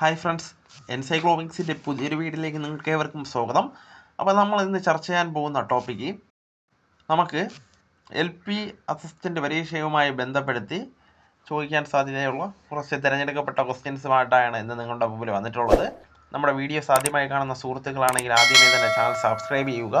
Hi friends എൻസൈക്ലോമിക്സിന്റെ പുതിയൊരു വീഡിയോയിലേക്ക് നിങ്ങൾക്ക് ഏവർക്കും സ്വാഗതം. അപ്പോൾ നമ്മൾ ഇന്ന് ചർച്ച ചെയ്യാൻ പോകുന്ന ടോപ്പിക്ക് നമുക്ക് എൽ പി അസിസ്റ്റന്റ് പരീക്ഷയുമായി ബന്ധപ്പെടുത്തി ചോദിക്കാൻ സാധ്യതയുള്ള കുറച്ച് തിരഞ്ഞെടുക്കപ്പെട്ട ക്വസ്റ്റ്യൻസുമായിട്ടാണ് ഇന്ന് നിങ്ങളുടെ മുമ്പിൽ വന്നിട്ടുള്ളത്. നമ്മുടെ വീഡിയോ സാധ്യമായി കാണുന്ന സുഹൃത്തുക്കളാണെങ്കിൽ ആദ്യമേ തന്നെ ചാനൽ സബ്സ്ക്രൈബ് ചെയ്യുക.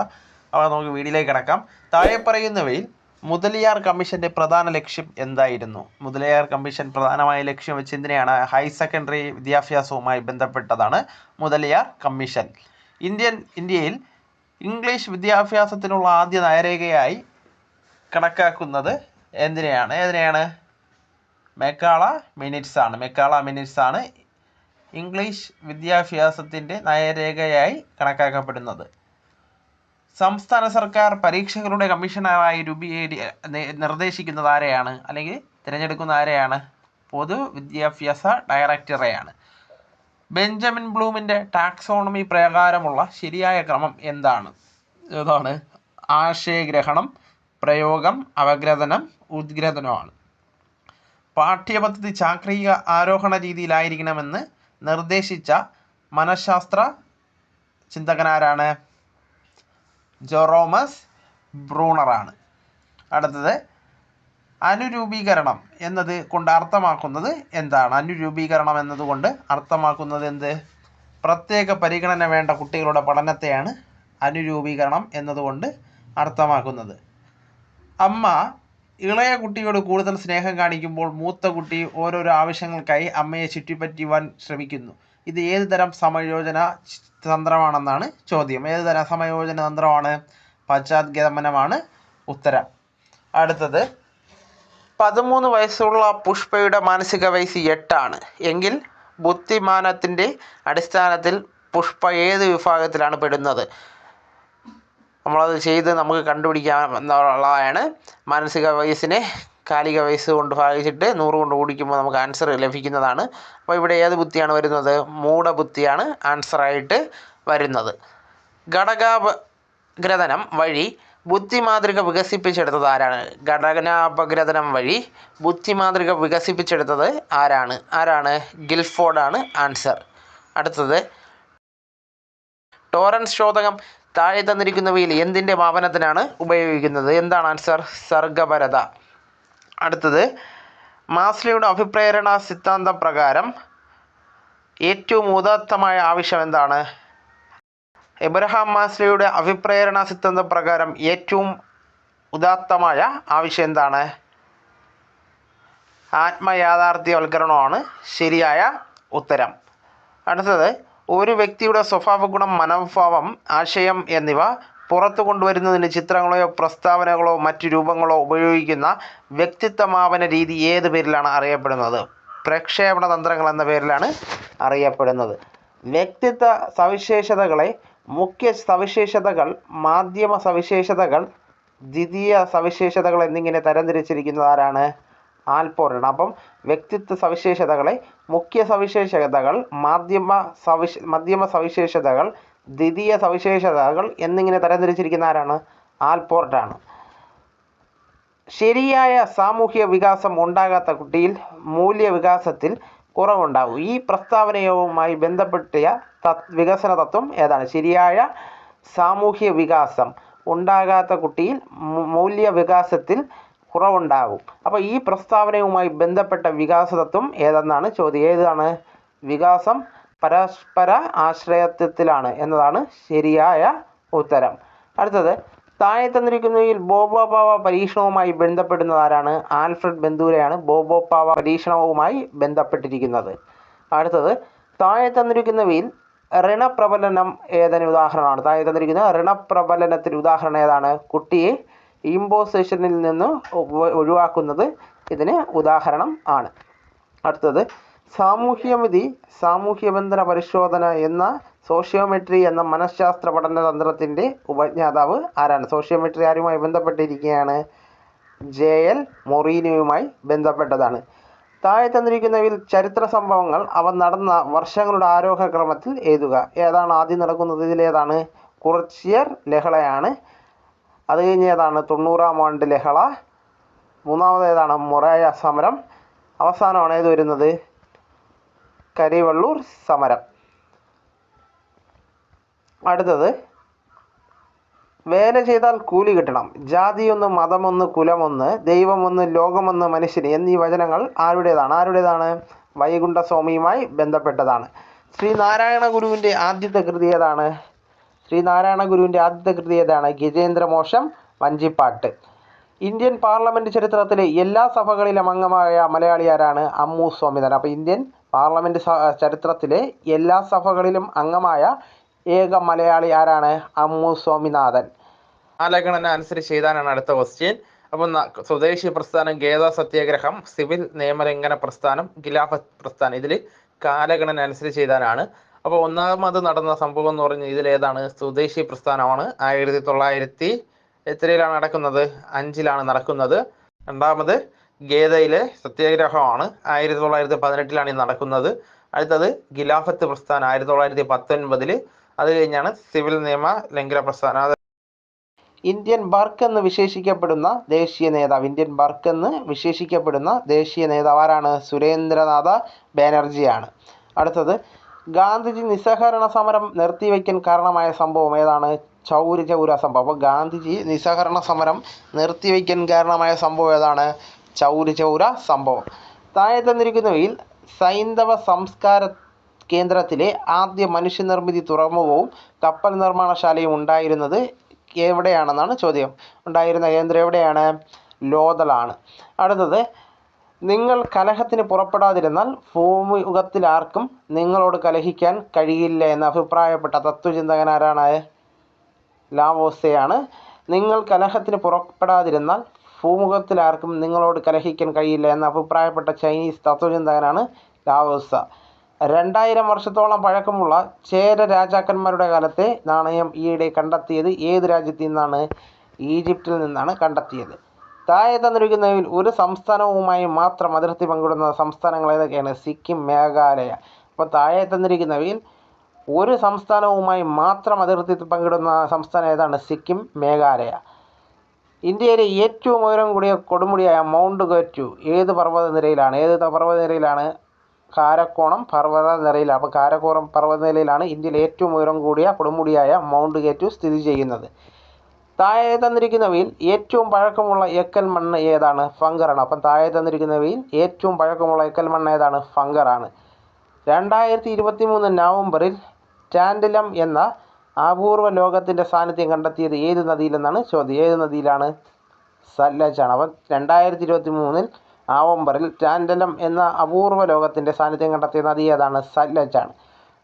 അപ്പോൾ നമുക്ക് വീഡിയോയിലേക്ക് കിടക്കാം. താഴെ പറയുന്നവയിൽ മുതലിയാർ കമ്മീഷന്റെ പ്രധാന ലക്ഷ്യം എന്തായിരുന്നു? മുതലിയാർ കമ്മീഷൻ പ്രധാനമായ ലക്ഷ്യം വെച്ച് എന്തിനെയാണ് ഹൈ സെക്കൻഡറി വിദ്യാഭ്യാസവുമായി ബന്ധപ്പെട്ടതാണ് മുതലിയാർ കമ്മീഷൻ. ഇന്ത്യൻ ഇന്ത്യയിൽ ഇംഗ്ലീഷ് വിദ്യാഭ്യാസത്തിനുള്ള ആദ്യ നയരേഖയായി കണക്കാക്കുന്നത് എന്തിനെയാണ്? ഏതിനെയാണ്? മെക്കാള മിനിറ്റ്സ് ആണ് മെക്കാള മിനിറ്റ്സ് ആണ് ഇംഗ്ലീഷ് വിദ്യാഭ്യാസത്തിന്റെ നയരേഖയായി കണക്കാക്കപ്പെടുന്നത്. സംസ്ഥാന സർക്കാർ പരീക്ഷകളുടെ കമ്മീഷണറായി രൂപീകരി നിർദ്ദേശിക്കുന്നത് ആരെയാണ്? അല്ലെങ്കിൽ തിരഞ്ഞെടുക്കുന്ന ആരെയാണ്? പൊതു വിദ്യാഭ്യാസ ഡയറക്ടറെയാണ്. ബെഞ്ചമിൻ ബ്ലൂമിന്റെ ടാക്സോണമി പ്രകാരമുള്ള ശരിയായ ക്രമം എന്താണ്? ഏതാണ് ആശയഗ്രഹണം പ്രയോഗം അവഗ്രഥനം ഉദ്ഗ്രഥനമാണ്. പാഠ്യപദ്ധതി ചാക്രിക ആരോഹണ രീതിയിലായിരിക്കണമെന്ന് നിർദ്ദേശിച്ച മനഃശാസ്ത്ര ചിന്തകനാരാണ്? ജൊറോമസ് ബ്രൂണറാണ്. അടുത്തത് അനുരൂപീകരണം എന്നത് കൊണ്ട് അർത്ഥമാക്കുന്നത് എന്താണ്? അനുരൂപീകരണം എന്നതുകൊണ്ട് അർത്ഥമാക്കുന്നത് എന്ത്? പ്രത്യേക പരിഗണന വേണ്ട കുട്ടികളുടെ പഠനത്തെയാണ് അനുരൂപീകരണം എന്നതുകൊണ്ട് അർത്ഥമാക്കുന്നത്. അമ്മ ഇളയ കുട്ടിയോട് കൂടുതൽ സ്നേഹം കാണിക്കുമ്പോൾ മൂത്ത കുട്ടി ഓരോരോ ആവശ്യങ്ങൾക്കായി അമ്മയെ ചുറ്റിപ്പറ്റുവാൻ ശ്രമിക്കുന്നു. ഇത് ഏത് തരം സമയോജന തന്ത്രമാണെന്നാണ് ചോദ്യം. ഏത് തരം സമയോജന തന്ത്രമാണ്? പശ്ചാത്ഗമനമാണ് ഉത്തരം. അടുത്തത് പതിമൂന്ന് വയസ്സുള്ള പുഷ്പയുടെ മാനസിക വയസ്സ് എട്ടാണ്. എങ്കിൽ ബുദ്ധിമാനത്തിന്റെ അടിസ്ഥാനത്തിൽ പുഷ്പ ഏത് വിഭാഗത്തിലാണ് പെടുന്നത്? നമ്മളത് ചെയ്ത് നമുക്ക് കണ്ടുപിടിക്കാം എന്നുള്ളതാണ്. മാനസിക വയസ്സിനെ കാലിക വയസ്സ് കൊണ്ട് ഭാഗിച്ചിട്ട് നൂറ് കൊണ്ട് കൂടിക്കുമ്പോൾ നമുക്ക് ആൻസർ ലഭിക്കുന്നതാണ്. അപ്പോൾ ഇവിടെ ഏത് ബുദ്ധിയാണ് വരുന്നത്? മൂഢബുദ്ധിയാണ് ആൻസറായിട്ട് വരുന്നത്. ഘടകാപഗ്രഥനം വഴി ബുദ്ധിമാതൃക വികസിപ്പിച്ചെടുത്തത് ആരാണ്? ഘടനാപഗ്രഥനം വഴി ബുദ്ധിമാതൃക വികസിപ്പിച്ചെടുത്തത് ആരാണ്? ആരാണ്? ഗിൽഫോർഡാണ് ആൻസർ അടുത്തത് ടോറൻസ് ശോധകം താഴെ തന്നിരിക്കുന്നവയിൽ എന്തിന്റെ മാപനത്തിനാണ് ഉപയോഗിക്കുന്നത്? എന്താണ് ആൻസർ? സർഗപരത അടുത്തത് മാസ്ലിയുടെ അഭിപ്രേരണ സിദ്ധാന്തം പ്രകാരം ഏറ്റവും ഉദാത്തമായ ആവശ്യം എന്താണ്? എബ്രഹാം മാസ്ലിയുടെ അഭിപ്രേരണ സിദ്ധാന്തം പ്രകാരം ഏറ്റവും ഉദാത്തമായ ആവശ്യം എന്താണ്? ആത്മയാഥാർത്ഥ്യവൽക്കരണമാണ് ശരിയായ ഉത്തരം. അടുത്തത് ഒരു വ്യക്തിയുടെ സ്വഭാവ ഗുണം മനോഭാവം ആശയം എന്നിവ പുറത്തു കൊണ്ടുവരുന്നതിന് ചിത്രങ്ങളോ പ്രസ്താവനകളോ മറ്റു രൂപങ്ങളോ ഉപയോഗിക്കുന്ന വ്യക്തിത്വമാപന രീതി ഏത് പേരിലാണ് അറിയപ്പെടുന്നത്? പ്രക്ഷേപണ തന്ത്രങ്ങൾ എന്ന പേരിലാണ് അറിയപ്പെടുന്നത്. വ്യക്തിത്വ സവിശേഷതകളെ മുഖ്യ സവിശേഷതകൾ മാധ്യമ സവിശേഷതകൾ ദ്വിതീയ സവിശേഷതകൾ എന്നിങ്ങനെ തരംതിരിച്ചിരിക്കുന്നത് ആരാണ്? ആൽപോറാണ് അപ്പം വ്യക്തിത്വ സവിശേഷതകളെ മുഖ്യ സവിശേഷതകൾ മാധ്യമ സവിശ മധ്യമ സവിശേഷതകൾ ദ്വിതീയ സവിശേഷതകൾ എന്നിങ്ങനെ തരംതിരിച്ചിരിക്കുന്ന ആരാണ്? ആൽപോർട്ടാണ്. ശരിയായ സാമൂഹ്യ വികാസം ഉണ്ടാകാത്ത കുട്ടിയിൽ മൂല്യവികാസത്തിൽ കുറവുണ്ടാവും. ഈ പ്രസ്താവനയുമായി ബന്ധപ്പെട്ട തത് വികസന തത്വം ഏതാണ്? ശരിയായ സാമൂഹ്യ വികാസം ഉണ്ടാകാത്ത കുട്ടിയിൽ മൂല്യവികാസത്തിൽ കുറവുണ്ടാകും അപ്പോൾ ഈ പ്രസ്താവനയുമായി ബന്ധപ്പെട്ട വികാസ തത്വം ഏതെന്നാണ് ചോദ്യം? ഏതാണ്? വികാസം പരസ്പര ആശ്രയത്വത്തിലാണ് എന്നതാണ് ശരിയായ ഉത്തരം. അടുത്തത് താഴെ തന്നിരിക്കുന്നതിൽ ബോബോ പാവ പരീക്ഷണവുമായി ബന്ധപ്പെടുന്നത് ആരാണ്? ആൽഫ്രഡ് ബന്ധൂരയാണ് ബോബോ പാവ പരീക്ഷണവുമായി ബന്ധപ്പെട്ടിരിക്കുന്നത്. അടുത്തത് താഴെ തന്നിരിക്കുന്നവയിൽ ഋണപ്രബലനം ഏതിന് ഉദാഹരണമാണ്. താഴെ തന്നിരിക്കുന്ന ഋണപ്രബലനത്തിന് ഉദാഹരണം ഏതാണ്? കുട്ടിയെ ഇമ്പോസിഷനിൽ നിന്ന് ഒഴിവാക്കുന്നത് ഇതിന് ഉദാഹരണം ആണ്. അടുത്തത് സാമൂഹ്യമിതി സാമൂഹ്യബന്ധന പരിശോധന എന്ന സോഷ്യോമെട്രി എന്ന മനഃശാസ്ത്ര പഠന തന്ത്രത്തിന്റെ ഉപജ്ഞാതാവ് ആരാണ്? സോഷ്യോമെട്രി ആരുമായി ബന്ധപ്പെട്ടിരിക്കുകയാണ്? ജെ എൽ മൊറീനയുമായി ബന്ധപ്പെട്ടതാണ്. താഴെ തന്നിരിക്കുന്നവയിൽ ചരിത്ര സംഭവങ്ങൾ അവ നടന്ന വർഷങ്ങളുടെ ആരോഹക്രമത്തിൽ എഴുതുക. ഏതാണ് ആദ്യം നടക്കുന്നത്? ഇതിലേതാണ്. കുറച്ചിയർ ലഹളയാണ്. അത് കഴിഞ്ഞ് ഏതാണ് തൊണ്ണൂറാം ആണ്ട് ലഹള. മൂന്നാമത് ഏതാണ്? മൊറായ സമരം. അവസാനമാണ് ഏത് വരുന്നത്? കരിവള്ളൂർ സമരം. അടുത്തത്. വേല ചെയ്താൽ കൂലി കിട്ടണം. ജാതിയൊന്ന് മതമൊന്ന് കുലമൊന്ന് ദൈവമൊന്ന് ലോകമൊന്ന് മനുഷ്യന് എന്നീ വചനങ്ങൾ ആരുടേതാണ്? ആരുടേതാണ്? വൈകുണ്ഠസ്വാമിയുമായി ബന്ധപ്പെട്ടതാണ്. ശ്രീ നാരായണ ഗുരുവിന്റെ ആദ്യത്തെ കൃതി ഏതാണ്? ശ്രീനാരായണ ഗുരുവിന്റെ ആദ്യത്തെ കൃതി ഏതാണ്? ഗജേന്ദ്രമോക്ഷം വഞ്ചിപ്പാട്ട്. ഇന്ത്യൻ പാർലമെന്റ് ചരിത്രത്തിലെ എല്ലാ സഭകളിലും അംഗമായ മലയാളി ആരാണ് അമ്മു സ്വാമിനാഥൻ. അപ്പോൾ ഇന്ത്യൻ പാർലമെന്റ് ചരിത്രത്തിലെ എല്ലാ സഭകളിലും അംഗമായ ഏക മലയാളി ആരാണ്? അമ്മു സ്വാമിനാഥൻ. കാലഗണന അനുസരിച്ച് എഴുതാനാണ് അടുത്ത ക്വസ്റ്റ്യൻ അപ്പം സ്വദേശി പ്രസ്ഥാനം ഗേദ സത്യാഗ്രഹം സിവിൽ നിയമലംഘന പ്രസ്ഥാനം ഖിലാഫത്ത് പ്രസ്ഥാനം. ഇതിൽ കാലഗണന അനുസരിച്ച് എഴുതാനാണ് അപ്പോൾ ഒന്നാമത് നടന്ന സംഭവം എന്ന് പറഞ്ഞാൽ ഇതിലേതാണ് സ്വദേശി പ്രസ്ഥാനമാണ്. ആയിരത്തി തൊള്ളായിരത്തി എത്രയിലാണ് നടക്കുന്നത്? അഞ്ചിലാണ് നടക്കുന്നത്. രണ്ടാമത് ഗേദയിലെ സത്യാഗ്രഹമാണ്. ആയിരത്തി തൊള്ളായിരത്തി പതിനെട്ടിലാണ് ഇത് നടക്കുന്നത്. അടുത്തത് ഖിലാഫത്ത് പ്രസ്ഥാനം. ആയിരത്തി തൊള്ളായിരത്തി പത്തൊൻപതിൽ അത് കഴിഞ്ഞാണ് സിവിൽ നിയമ ലംഘന പ്രസ്ഥാനം. അത് ഇന്ത്യൻ ബർക്ക് എന്ന് വിശേഷിക്കപ്പെടുന്ന ദേശീയ നേതാവ്. ഇന്ത്യൻ ബർക്ക് എന്ന് വിശേഷിക്കപ്പെടുന്ന ദേശീയ നേതാവ് ആരാണ്? സുരേന്ദ്രനാഥ ബാനർജിയാണ്. അടുത്തത് ഗാന്ധിജി നിസ്സഹകരണ സമരം നിർത്തിവെക്കാൻ കാരണമായ സംഭവം ഏതാണ്? ചൗരി ചൗര സംഭവം. അപ്പോൾ ഗാന്ധിജി നിസ്സഹകരണ സമരം നിർത്തിവെക്കാൻ കാരണമായ സംഭവം ഏതാണ്? ചൗരി ചൗര സംഭവം. താഴെ തന്നിരിക്കുന്നവയിൽ സൈന്ധവ സംസ്കാര കേന്ദ്രത്തിലെ ആദ്യ മനുഷ്യനിർമ്മിതി തുറമുഖവും കപ്പൽ നിർമ്മാണശാലയും ഉണ്ടായിരുന്നത് എവിടെയാണെന്നാണ് ചോദ്യം. ഉണ്ടായിരുന്ന കേന്ദ്രം എവിടെയാണ്? ലോതലാണ് അടുത്തത് നിങ്ങൾ കലഹത്തിന് പുറപ്പെടാതിരുന്നാൽ ഭൂമുഖത്തിൽ ആർക്കും നിങ്ങളോട് കലഹിക്കാൻ കഴിയില്ല എന്ന് അഭിപ്രായപ്പെട്ട തത്വചിന്തകൻ ആരാണ്? ലാവോസയാണ്. നിങ്ങൾ കലഹത്തിന് പുറപ്പെടാതിരുന്നാൽ ഭൂമുഖത്തിൽ ആർക്കും നിങ്ങളോട് കലഹിക്കാൻ കഴിയില്ല എന്ന് അഭിപ്രായപ്പെട്ട ചൈനീസ് തത്വചിന്തകനാണ് ലാവോസ. രണ്ടായിരം വർഷത്തോളം പഴക്കമുള്ള ചേര രാജാക്കന്മാരുടെ കാലത്തെ നാണയം ഈയിടെ കണ്ടെത്തിയത് ഏത് രാജ്യത്തു നിന്നാണ്? ഈജിപ്തിൽ നിന്നാണ് കണ്ടെത്തിയത്. താഴെ തന്നിരിക്കുന്നതിൽ ഒരു സംസ്ഥാനവുമായി മാത്രം അതിർത്തി പങ്കിടുന്ന സംസ്ഥാനങ്ങൾ ഏതൊക്കെയാണ്? സിക്കിം മേഘാലയ. അപ്പോൾ താഴെ തന്നിരിക്കുന്നവയിൽ ഒരു സംസ്ഥാനവുമായി മാത്രം അതിർത്തി പങ്കിടുന്ന സംസ്ഥാനം ഏതാണ്? സിക്കിം മേഘാലയ. ഇന്ത്യയിലെ ഏറ്റവും ഉയരം കൂടിയ കൊടുമുടിയായ മൗണ്ട് ഗറ്റു ഏത് പർവതനിരയിലാണ്? ഏത് പർവതനിരയിലാണ്? കാരക്കോണം പർവതനിരയിലാണ്. അപ്പോൾ കാരക്കോണം പർവതനിരയിലാണ് ഇന്ത്യയിലെ ഏറ്റവും ഉയരം കൂടിയ കൊടുമുടിയായ മൗണ്ട് ഗറ്റു സ്ഥിതി ചെയ്യുന്നത്. താഴെ തന്നിരിക്കുന്നവയിൽ ഏറ്റവും പഴക്കമുള്ള എക്കൽ മണ്ണ് ഏതാണ്? ഫംഗറാണ് അപ്പം താഴെ തന്നിരിക്കുന്നവയിൽ ഏറ്റവും പഴക്കമുള്ള എക്കൽ മണ്ണ് ഏതാണ്? ഫംഗറാണ് രണ്ടായിരത്തി ഇരുപത്തി മൂന്ന് നവംബറിൽ ടാൻഡലം എന്ന അപൂർവ ലോകത്തിന്റെ സാന്നിധ്യം കണ്ടെത്തിയത് ഏത് നദിയിലെന്നാണ് ചോദ്യം. ഏത് നദിയിലാണ്? സല്ലജാണ് അപ്പം രണ്ടായിരത്തി ഇരുപത്തി മൂന്നിൽ നവംബറിൽ ടാൻഡലം എന്ന അപൂർവ ലോകത്തിന്റെ സാന്നിധ്യം കണ്ടെത്തിയ നദി ഏതാണ്? സല്ലജാണ്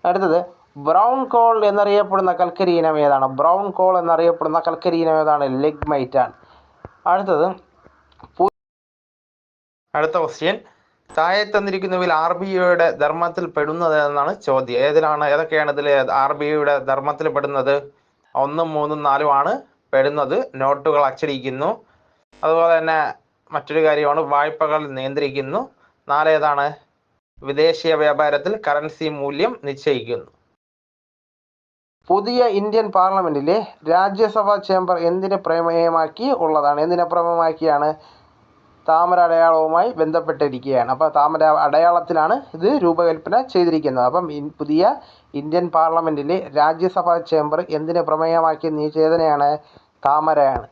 അടുത്തത് ബ്രൗൺ കോൾ എന്നറിയപ്പെടുന്ന കൽക്കരി ഇനം ഏതാണ്? ബ്രൗൺ കോൾ എന്നറിയപ്പെടുന്ന കൽക്കരി ഇനം ഏതാണ്? ലെഗ്മൈറ്റ് ആണ്. അടുത്തത് അടുത്ത ക്വസ്റ്റ്യൻ താഴെ തന്നിരിക്കുന്നവയിൽ ആർ ബി ഐയുടെ ധർമ്മത്തിൽ പെടുന്നത് എന്നാണ് ചോദ്യം. ഏതിലാണ് ഏതൊക്കെയാണ് ഇതിൽ ആർ ബി ഐയുടെ ധർമ്മത്തിൽ പെടുന്നത്? ഒന്നും മൂന്നും നാലും ആണ് പെടുന്നത്. നോട്ടുകൾ അച്ചടിക്കുന്നു. അതുപോലെ തന്നെ മറ്റൊരു കാര്യമാണ് വായ്പകൾ നിയന്ത്രിക്കുന്നു. നാലേതാണ് വിദേശീയ വ്യാപാരത്തിൽ കറൻസി മൂല്യം നിശ്ചയിക്കുന്നു. പുതിയ ഇന്ത്യൻ പാർലമെന്റിലെ രാജ്യസഭാ ചേംബർ എന്തിനെ പ്രമേയമാക്കി ഉള്ളതാണ്? എന്തിനെ പ്രമേയമാക്കിയാണ്? താമര അടയാളവുമായി ബന്ധപ്പെട്ടിരിക്കുകയാണ്. അപ്പോൾ താമര അടയാളത്തിലാണ് ഇത് രൂപകൽപ്പന ചെയ്തിരിക്കുന്നത്. അപ്പം പുതിയ ഇന്ത്യൻ പാർലമെന്റിലെ രാജ്യസഭാ ചേംബർ എന്തിനെ പ്രമേയമാക്കിയ നിചേതനയാണ് താമരയാണ്.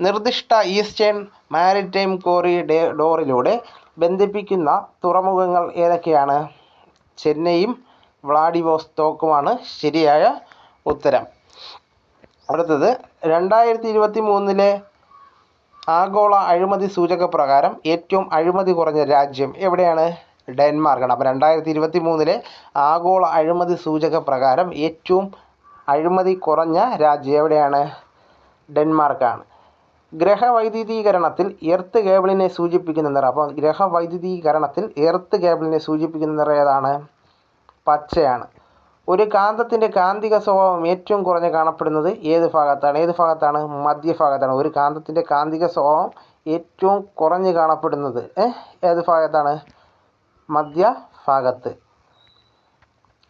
നിർദ്ദിഷ്ട ഈസ്റ്റേൺ മാരിടൈം കോറിഡോറിലൂടെ ബന്ധിപ്പിക്കുന്ന തുറമുഖങ്ങൾ ഏതൊക്കെയാണ്? ചെന്നൈയും വ്ളാഡിവോസ്റ്റോക്കുമാണ് ശരിയായ ഉത്തരം. അടുത്തത് രണ്ടായിരത്തി ഇരുപത്തി മൂന്നിലെ ആഗോള അഴിമതി സൂചക പ്രകാരം ഏറ്റവും അഴിമതി കുറഞ്ഞ രാജ്യം എവിടെയാണ്? ഡെൻമാർക്കാണ്. അപ്പോൾ രണ്ടായിരത്തി ഇരുപത്തി മൂന്നിലെ ആഗോള അഴിമതി സൂചക പ്രകാരം ഏറ്റവും അഴിമതി കുറഞ്ഞ രാജ്യം എവിടെയാണ്? ഡെൻമാർക്കാണ്. ഗ്രഹവൈദ്യുതീകരണത്തിൽ എർത്ത് കേബിളിനെ സൂചിപ്പിക്കുന്ന നിറം. അപ്പോൾ ഗ്രഹവൈദ്യുതീകരണത്തിൽ എർത്ത് കേബിളിനെ സൂചിപ്പിക്കുന്ന നിറം ഏതാണ്? പച്ചയാണ്. ഒരു കാന്തത്തിന്റെ കാന്തിക സ്വഭാവം ഏറ്റവും കുറഞ്ഞ് കാണപ്പെടുന്നത് ഏത് ഭാഗത്താണ്? ഏത് ഭാഗത്താണ്? മധ്യഭാഗത്താണ് ഒരു കാന്തത്തിന്റെ കാന്തിക സ്വഭാവം ഏറ്റവും കുറഞ്ഞ് കാണപ്പെടുന്നത്? ഏത് ഭാഗത്താണ്? മധ്യ ഭാഗത്ത്.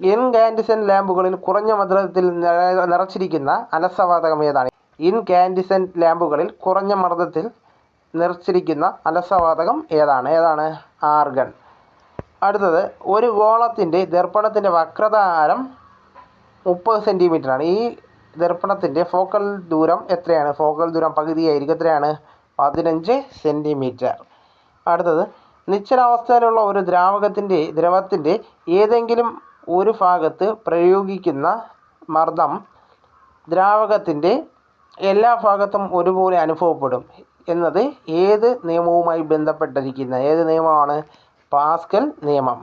ഇൻ കാൻഡിസൻ ലാമ്പുകളിൽ കുറഞ്ഞ മർദ്ദത്തിൽ നിറ- നിറച്ചിരിക്കുന്ന അലസവാതകം ഏതാണ്? ഇൻകാൻഡിസെന്റ് ലാമ്പുകളിൽ കുറഞ്ഞ മർദ്ദത്തിൽ നിറച്ചിരിക്കുന്ന അലസവാതകം ഏതാണ്? ഏതാണ്? ആർഗൺ. അടുത്തത് ഒരു ഗോളത്തിന്റെ ദർപ്പണത്തിന്റെ വക്രത ആരം മുപ്പത് സെന്റിമീറ്ററാണ്. ഈ ദർപ്പണത്തിന്റെ ഫോക്കൽ ദൂരം എത്രയാണ്? ഫോക്കൽ ദൂരം പകുതിയായിരിക്കും. എത്രയാണ്? പതിനഞ്ച് സെന്റിമീറ്റർ. അടുത്തത് നിശ്ചലാവസ്ഥയിലുള്ള ഒരു ദ്രാവകത്തിന്റെ ദ്രവത്തിന്റെ ഏതെങ്കിലും ഒരു ഭാഗത്ത് പ്രയോഗിക്കുന്ന മർദ്ദം ദ്രാവകത്തിന്റെ എല്ലാ ഭാഗത്തും ഒരുപോലെ അനുഭവപ്പെടും. എന്നത് ഏത് നിയമവുമായി ബന്ധപ്പെട്ടിരിക്കുന്ന ഏത് നിയമമാണ്? പാസ്കൽ നിയമം.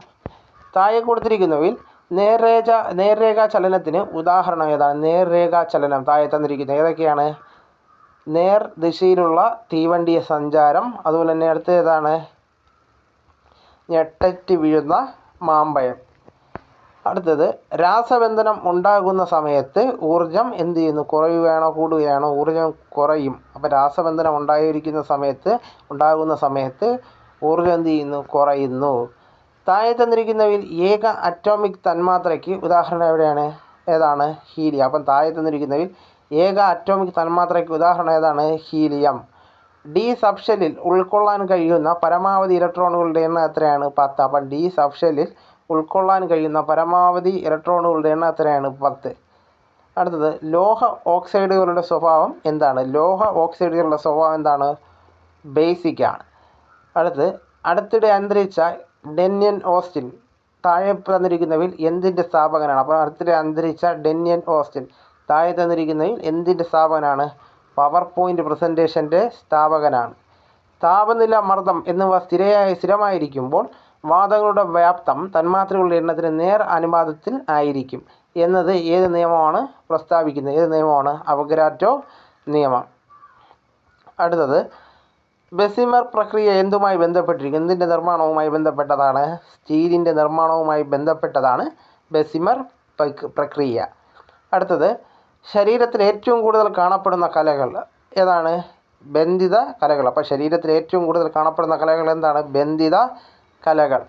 താഴെ കൊടുത്തിരിക്കുന്നവയിൽ നേർരേഖ നേർരേഖാ ചലനത്തിന് ഉദാഹരണം ഏതാണ്? നേർരേഖാ ചലനം താഴെ തന്നിരിക്കുന്നത് ഏതൊക്കെയാണ്? നേർ ദിശയിലുള്ള തീവണ്ടിയ സഞ്ചാരം അതുപോലെ തന്നെ അടുത്ത ഏതാണ്? ഞെട്ടറ്റ് വീഴുന്ന മാമ്പഴം. അടുത്തത് രാസബന്ധനം ഉണ്ടാകുന്ന സമയത്ത് ഊർജം എന്ത് ചെയ്യുന്നു? കുറയുകയാണോ കൂടുകയാണോ? ഊർജം കുറയും. അപ്പോൾ രാസബന്ധനം ഉണ്ടായിരിക്കുന്ന സമയത്ത് ഉണ്ടാകുന്ന സമയത്ത് ഊർജം എന്ത് ചെയ്യുന്നു? കുറയുന്നു. താഴെ തന്നിരിക്കുന്നവയിൽ ഏക അറ്റോമിക് തന്മാത്രയ്ക്ക് ഉദാഹരണം എവിടെയാണ്? ഏതാണ്? ഹീലിയം. അപ്പം താഴെ തന്നിരിക്കുന്നവയിൽ ഏക അറ്റോമിക് തന്മാത്രയ്ക്ക് ഉദാഹരണം ഏതാണ്? ഹീലിയം. ഡി സബ്ഷെല്ലിൽ ഉൾക്കൊള്ളാൻ കഴിയുന്ന പരമാവധി ഇലക്ട്രോണുകളുടെ എണ്ണം എത്രയാണ്? പത്ത്. അപ്പം ഡി സബ്ഷെല്ലിൽ ഉൾക്കൊള്ളാൻ കഴിയുന്ന പരമാവധി ഇലക്ട്രോണുകളുടെ എണ്ണം എത്രയാണ്? പത്ത്. അടുത്തത് ലോഹ ഓക്സൈഡുകളുടെ സ്വഭാവം എന്താണ്? ലോഹ ഓക്സൈഡുകളുടെ സ്വഭാവം എന്താണ്? ബേസിക്കാണ് അടുത്ത് അടുത്തിടെ അന്തരിച്ച ഡെന്യൻ ഓസ്റ്റിൻ. താഴെ തന്നിരിക്കുന്നവയിൽ എന്തിന്റെ സ്ഥാപകനാണ്? അപ്പോൾ അടുത്തിടെ അന്തരിച്ച ഡെന്യൻ ഓസ്റ്റിൻ. താഴെ തന്നിരിക്കുന്നവയിൽ എന്തിന്റെ സ്ഥാപകനാണ്? Power point പ്രസന്റേഷന്റെ സ്ഥാപകനാണ്. താപനില മർദ്ദം എന്നിവ സ്ഥിരയായി സ്ഥിരമായിരിക്കുമ്പോൾ വാതകങ്ങളുടെ വ്യാപ്തം തന്മാത്രകളുടെ എണ്ണത്തിന് നേർ അനുപാതത്തിൽ ആയിരിക്കും എന്നത് ഏത് നിയമമാണ് പ്രസ്താവിക്കുന്നത്? ഏത് നിയമമാണ്? അവഗ്രാറ്റോ നിയമം. അടുത്തത് ബെസിമർ പ്രക്രിയ എന്തുമായി ബന്ധപ്പെട്ടിരിക്കുന്നു? എന്തിന്റെ നിർമ്മാണവുമായി ബന്ധപ്പെട്ടതാണ്? സ്റ്റീലിന്റെ നിർമ്മാണവുമായി ബന്ധപ്പെട്ടതാണ് ബെസിമർ പ്രക്രിയ. അടുത്തത് ശരീരത്തിൽ ഏറ്റവും കൂടുതൽ കാണപ്പെടുന്ന കലകൾ ഏതാണ്? ബന്ധിത കലകൾ. അപ്പോൾ ശരീരത്തിൽ ഏറ്റവും കൂടുതൽ കാണപ്പെടുന്ന കലകൾ എന്താണ്? ബന്ധിത കലകൾ.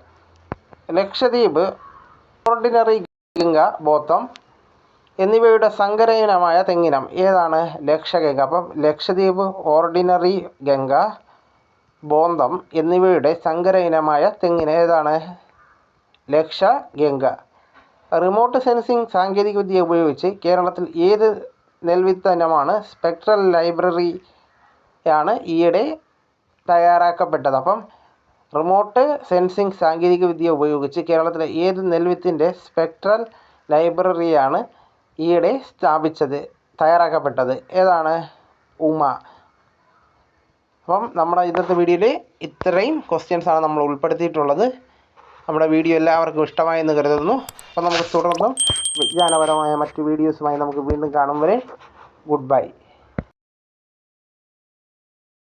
ലക്ഷദ്വീപ് ഓർഡിനറി ഗംഗ ബോത്തം എന്നിവയുടെ സങ്കരയിനമായ തെങ്ങിനം ഏതാണ്? ലക്ഷഗംഗ. അപ്പം ലക്ഷദ്വീപ് ഓർഡിനറി ഗംഗ ബോന്തം എന്നിവയുടെ സങ്കര ഇനമായ തെങ്ങിന് ഏതാണ്? ലക്ഷ ഗംഗ. റിമോട്ട് സെൻസിംഗ് സാങ്കേതികവിദ്യ ഉപയോഗിച്ച് കേരളത്തിൽ ഏത് നെൽവിത്തനമാണ് സ്പെക്ട്രൽ ലൈബ്രറി ആണ് ഈയിടെ തയ്യാറാക്കപ്പെട്ടത്? അപ്പം റിമോട്ട് സെൻസിംഗ് സാങ്കേതികവിദ്യ ഉപയോഗിച്ച് കേരളത്തിലെ ഏത് നെൽവിത്തിന്റെ സ്പെക്ട്രൽ ലൈബ്രറിയാണ് ഈയിടെ സ്ഥാപിച്ചത് തയ്യാറാക്കപ്പെട്ടത്? ഏതാണ്? ഉമ. അപ്പം നമ്മുടെ ഇന്നത്തെ വീഡിയോയിൽ ഇത്രയും ക്വസ്റ്റ്യൻസ് ആണ് നമ്മൾ ഉൾപ്പെടുത്തിയിട്ടുള്ളത്. നമ്മുടെ വീഡിയോ എല്ലാവർക്കും ഇഷ്ടമായെന്ന് കരുതുന്നു. അപ്പം നമുക്ക് തുടർന്നും വിജ്ഞാനപരമായ മറ്റ് വീഡിയോസുമായി നമുക്ക് വീണ്ടും കാണും വരെ. Good bye